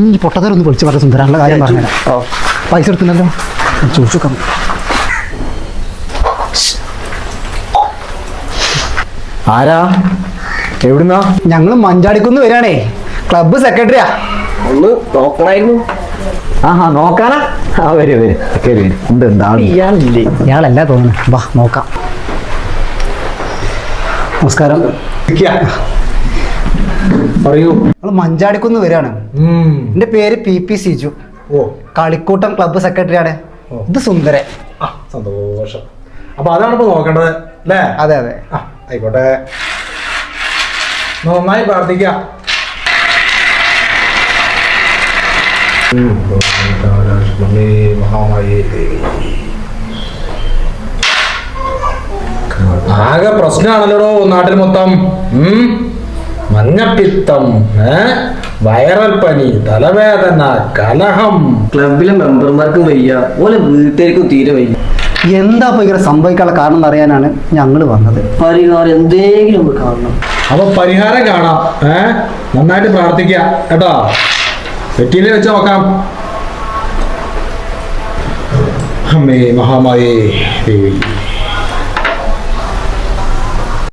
ഈ പൊട്ടത്തരൊന്ന് വിളിച്ച് പറഞ്ഞ സുന്ദരാനുള്ള കാര്യം പറഞ്ഞു പൈസ എടുത്തില്ലല്ലോ? ചോദിച്ചു ആരാ? എവിടുന്നാ? ഞങ്ങൾ മഞ്ചാടിക്കുന്ന് വരാണേ ക്ലബ് സെക്രട്ടറിയാ ഒന്ന് നോക്കണായിരുന്നു. ആഹാ നോക്കാനാ? ആ വരും വരും. കയറി എന്ത് എന്താണ് ഇയാളില്ലേ? ഇയാളല്ല തോന്നുന്നു. വാ നോക്കാം. നമസ്കാരം. പറയൂ. നമ്മൾ മഞ്ചാടിക്കുന്ന് വരികയാണ്. എന്റെ പേര് പി പി സിജു. ഓ. കളിക്കൂട്ടം ക്ലബ്ബ് സെക്രട്ടറി ആണ് ഇത് സുന്ദര ആ സന്തോഷം. അപ്പൊ അതാണ് ഇപ്പൊ നോക്കേണ്ടത് അല്ലേ? അതെ അതെ. ആ ആയിക്കോട്ടെ. നന്നായി പ്രാർത്ഥിക്കാം. ആകെ പ്രശ്നമാണല്ലോ നാട്ടിൽ മൊത്തം. മഞ്ഞപ്പിത്തം വൈറൽ പനി തലവേദന കലഹം. ക്ലബിലെ മെമ്പർമാർക്കും വയ്യ. ഓലെ വീട്ടുകാർക്കും തീരെ വയ്യ. എന്താ ഇപ്പൊ ഇങ്ങനെ സംഭവിക്കാനുള്ള കാരണം എന്ന് അറിയാനാണ് ഞങ്ങൾ വന്നത്. പരിഹാരം എന്തെങ്കിലും കാണണം. അപ്പൊ പരിഹാരം കാണാം ഏ? നന്നായിട്ട് പ്രാർത്ഥിക്കാം കേട്ടോ? വെറ്റിയിൽ വെച്ച് നോക്കാം. അമ്മേ മഹാമായേ ദേവി.